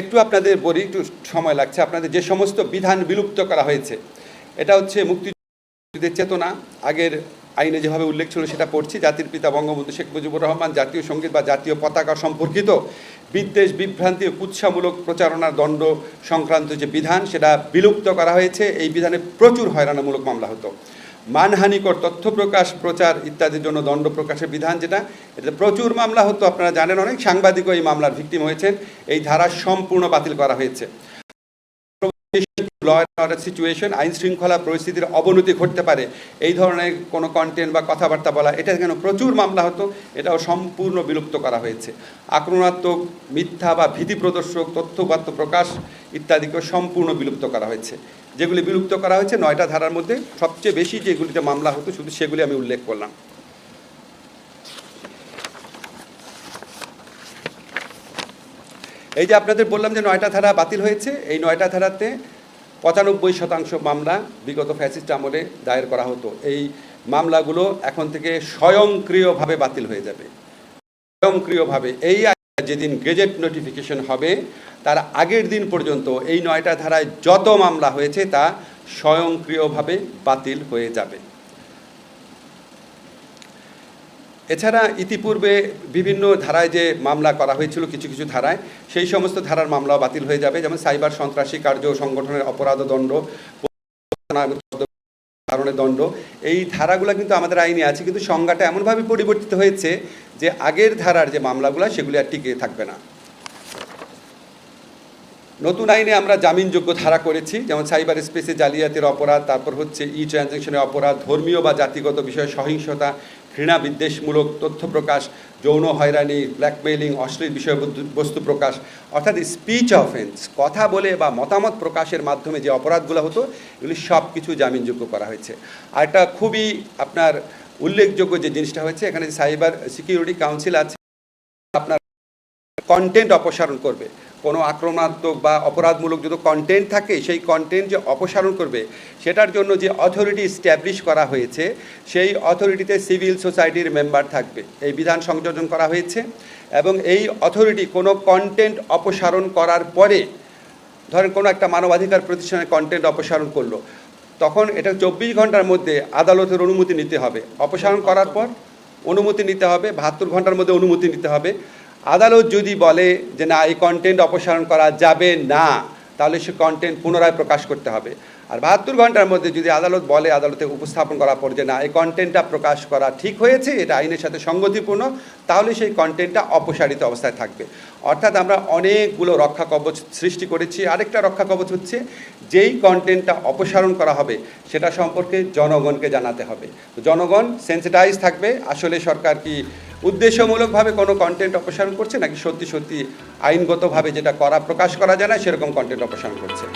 একটু আপনাদের বলি, একটু সময় লাগছে। আপনাদের যে সমস্ত বিধান বিলুপ্ত করা হয়েছে, এটা হচ্ছে মুক্তিযুদ্ধের চেতনা। আগের আইনে যেভাবে উল্লেখ ছিল, সেটা পড়ছি। জাতির পিতা বঙ্গবন্ধু শেখ মুজিবুর রহমান, জাতীয় সংগীত বা জাতীয় পতাকা সম্পর্কিত বিদ্বেষ, বিভ্রান্তি, কুৎসামূলক প্রচারণার দণ্ড সংক্রান্ত যে বিধান, সেটা বিলুপ্ত করা হয়েছে। এই বিধানে প্রচুর হয়রানামূলক মামলা হতো। মানহানিকর তথ্য প্রকাশ, প্রচার ইত্যাদির জন্য দণ্ড প্রকাশের বিধান যেটা এটা প্রচুর মামলা হতো। আপনারা জানেন অনেক সাংবাদিকও এই মামলার ভিকটিম হয়েছেন। এই ধারা সম্পূর্ণ বাতিল করা হয়েছে। সিচুয়েশন আইন শৃঙ্খলা পরিস্থিতির অবনতি ঘটতে পারে। এই ধরনের কোনো কন্টেন্ট বা কথাবার্তা বলা এটা কেন প্রচুর মামলা হতো, এটাও সম্পূর্ণ বিলুপ্ত করা হয়েছে। আক্রমণাত্মক মিথ্যা বা ভীতি প্রদর্শক তথ্যপাত্য প্রকাশ ইত্যাদিকেও সম্পূর্ণ বিলুপ্ত করা হয়েছে। যেগুলি বিলুপ্ত করা হয়েছে, নয়টা ধারার মধ্যে সবচেয়ে বেশি যেগুলিতে মামলা হতো, শুধু সেগুলি আমি উল্লেখ করলাম। এই যে আপনাদের বললাম যে নয়টা ধারা বাতিল হয়েছে, এই নয়টা ধারাতে পঁচানব্বই শতাংশ মামলা বিগত ফ্যাসিস্ট আমলে দায়ের করা হতো। এই মামলাগুলো এখন থেকে স্বয়ংক্রিয়ভাবে বাতিল হয়ে যাবে। স্বয়ংক্রিয়ভাবে। এই যেদিন গেজেট নোটিফিকেশন হবে, তার আগের দিন পর্যন্ত এই নয়টা ধারায় যত মামলা হয়েছে, তা স্বয়ংক্রিয়ভাবে বাতিল হয়ে যাবে। এছাড়া ইতিপূর্বে বিভিন্ন ধারায় যে মামলা করা হয়েছিল, কিছু কিছু ধারায়, সেই সমস্ত ধারার মামলাও বাতিল হয়ে যাবে। যেমন সাইবার সন্ত্রাসী কার্য সংগঠনের অপরাধ দণ্ড, কারণে দণ্ড, এই ধারাগুলো কিন্তু আমাদের আইনে আছে, কিন্তু সংজ্ঞাটা এমনভাবে পরিবর্তিত হয়েছে যে আগের ধারার যে মামলাগুলো, সেগুলি আর টিকে থাকবে না। নতুন আইনে আমরা জামিনযোগ্য ধারা করেছি, যেমন সাইবার স্পেসে জালিয়াতির অপরাধ, তারপর হচ্ছে ই ট্রানজ্যাকশনের অপরাধ, ধর্মীয় বা জাতিগত বিষয়ে সহিংসতা ঘৃণা বিদ্বেষমূলক তথ্য প্রকাশ, যৌন হয়রানি ব্ল্যাকমেইলিং অশ্লীল বিষয় বস্তু প্রকাশ, অর্থাৎ স্পিচ অফেন্স কথা বলে বা মতামত প্রকাশের মাধ্যমে যে অপরাধগুলো হতো, এগুলি সব কিছু জামিনযোগ্য করা হয়েছে। আর এটা খুবই আপনার উল্লেখযোগ্য যে জিনিসটা হয়েছে, এখানে সাইবার সিকিউরিটি কাউন্সিল আছে, আপনার কন্টেন্ট অপসারণ করবে। কোনো আক্রমণাত্মক বা অপরাধমূলক যদি কন্টেন্ট থাকে, সেই কন্টেন্ট যে অপসারণ করবে, সেটার জন্য যে অথরিটি স্ট্যাবলিশ করা হয়েছে, সেই অথরিটিতে সিভিল সোসাইটির মেম্বার থাকবে। এই বিধান সংযোজন করা হয়েছে এবং এই অথরিটি কোনো কন্টেন্ট অপসারণ করার পরে, ধরেন কোনো একটা মানবাধিকার প্রতিষ্ঠানের কন্টেন্ট অপসারণ করল, তখন এটা চব্বিশ ঘণ্টার মধ্যে আদালতের অনুমতি নিতে হবে। অপসারণ করার পর অনুমতি নিতে হবে, বাহাত্তর ঘণ্টার মধ্যে অনুমতি নিতে হবে। আদালত যদি বলে যে না, এই কন্টেন্ট অপসারণ করা যাবে না, তাহলে সে কন্টেন্ট পুনরায় প্রকাশ করতে হবে। আর বাহাত্তর ঘণ্টার মধ্যে যদি আদালত বলে আদালতে উপস্থাপন করা যে না, এই কন্টেন্টটা প্রকাশ করা ঠিক হয়েছে, এটা আইনের সাথে সঙ্গতিপূর্ণ, তাহলে সেই কন্টেন্টটা অপসারিত অবস্থায় থাকবে। অর্থাৎ আমরা অনেকগুলো রক্ষা কবচ সৃষ্টি করেছি। আরেকটা রক্ষা কবচ হচ্ছে যেই কন্টেন্টটা অপসারণ করা হবে, সেটা সম্পর্কে জনগণকে জানাতে হবে। জনগণ সেন্সিটাইজ থাকবে, আসলে সরকার কি উদ্দেশ্যমূলকভাবে কোনো কন্টেন্ট অপসারণ করছে, নাকি সত্যি সত্যি আইনগতভাবে যেটা করা, প্রকাশ করা যায় না, সেরকম কন্টেন্ট অপসারণ করছে?